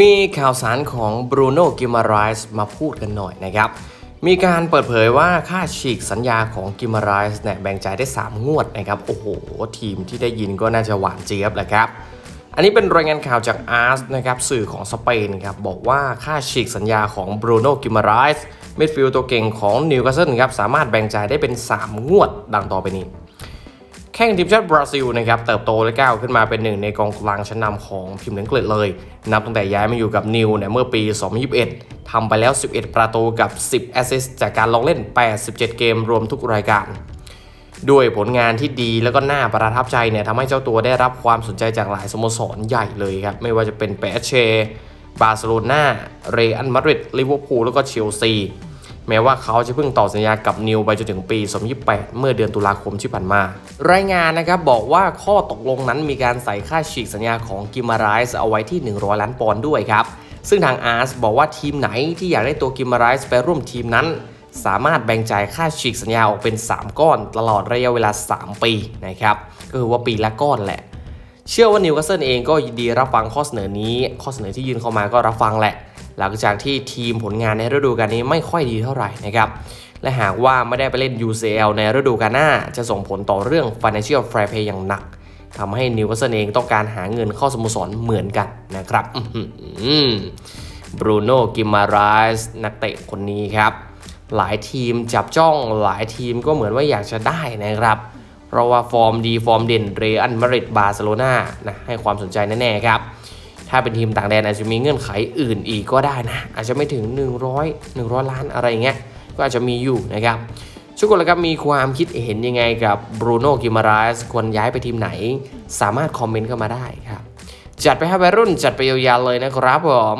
มีข่าวสารของบรูโน่กิมาไรส์มาพูดกันหน่อยนะครับ มีการเปิดเผยว่าค่าฉีกสัญญาของกิมาไรส์เนี่ยแบ่งจ่ายได้ 3 งวดนะครับ โอ้โห ทีมที่ได้ยินก็น่าจะหวานเจี๊ยบแหละครับ อันนี้เป็นรายงานข่าวจากอาร์สนะครับสื่อของสเปนครับบอกว่าค่าฉีกสัญญาของบรูโน่กิมาไรส์มิดฟิลด์ตัวเก่งของนิวคาสเซิลครับสามารถแบ่งจ่ายได้เป็น 3 งวดดังต่อไปนี้ แข่งทีมชาติบราซิลนะครับเติบโตและก้าวขึ้นมาเป็นหนึ่งในกองกลางชั้นนำของพิมพ์อังกฤษเลย นับตั้งแต่ย้ายมาอยู่กับนิวเนี่ยเมื่อปี 2021ทำไปแล้ว 11 ประตูกับ 10 แอสซิสต์จากการลงเล่น 87 เกมรวมทุกรายการ ด้วยผลงานที่ดีแล้วก็น่าประทับใจเนี่ยทำให้เจ้าตัวได้รับความสนใจจากหลายสโมสรใหญ่เลยครับ ไม่ว่าจะเป็นเปเชบาร์เซโลนาเรอัลมาดริดลิเวอร์พูลแล้วก็เชลซี แม้ว่าเขาจะเพิ่งต่อสัญญากับนิวไปจนถึงปี 2028 เมื่อเดือนตุลาคมที่ผ่านมา รายงานนะครับบอกว่าข้อตกลงนั้นมีการใส่ค่าฉีกสัญญาของกิมาไรส์เอาไว้ที่ 100 ล้านปอนด์ด้วยครับ ซึ่งทางอาร์สบอกว่าทีมไหนที่อยากได้ตัวกิมาไรส์ไปร่วมทีมนั้น สามารถแบ่งจ่ายค่าฉีกสัญญาออกเป็น 3 ก้อน ตลอดระยะเวลา 3 ปีนะครับก็คือว่าปีละก้อนแหละ เชื่อว่านิวคาสเซิลเองก็ยินดีรับฟังข้อเสนอนี้ ข้อเสนอที่ยื่นเข้ามาก็รับฟังแหละ หลังจากที่ทีมผลงานในฤดูกาลนี้ไม่ค่อยดีเท่าไหร่นะครับและหากว่าไม่ได้ไปเล่น UCL ในฤดูกาลหน้า จะส่งผลต่อเรื่อง Financial Fair Play อย่างหนักทำให้นิวคาสเซิลเองต้องการหาเงินเข้าสโมสรเหมือนกันนะครับบรูโน่กิมาไรส์นักเตะคนนี้ครับ หลายทีมจับจ้องหลายทีมก็เหมือนว่าอยากจะได้นะครับ เพราะว่าฟอร์มดีฟอร์มเด่นเรอัลมาดริดบาร์เซโลนานะให้ความสนใจแน่ๆครับ ถ้าเป็นทีมต่างแดนอาจจะมีเงื่อนไขอื่นอีกก็ได้นะ อาจจะไม่ถึง 100 100 ล้านอะไรอย่างเงี้ย ก็อาจจะมีอยู่นะครับทุกคนละครับมีความคิดเห็นยังไงกับบรูโน่กิมาราสควรย้ายไปทีมไหน สามารถคอมเมนต์เข้ามาได้ครับ จัดไปให้วัยรุ่นจัดไปยาวๆเลยนะครับผม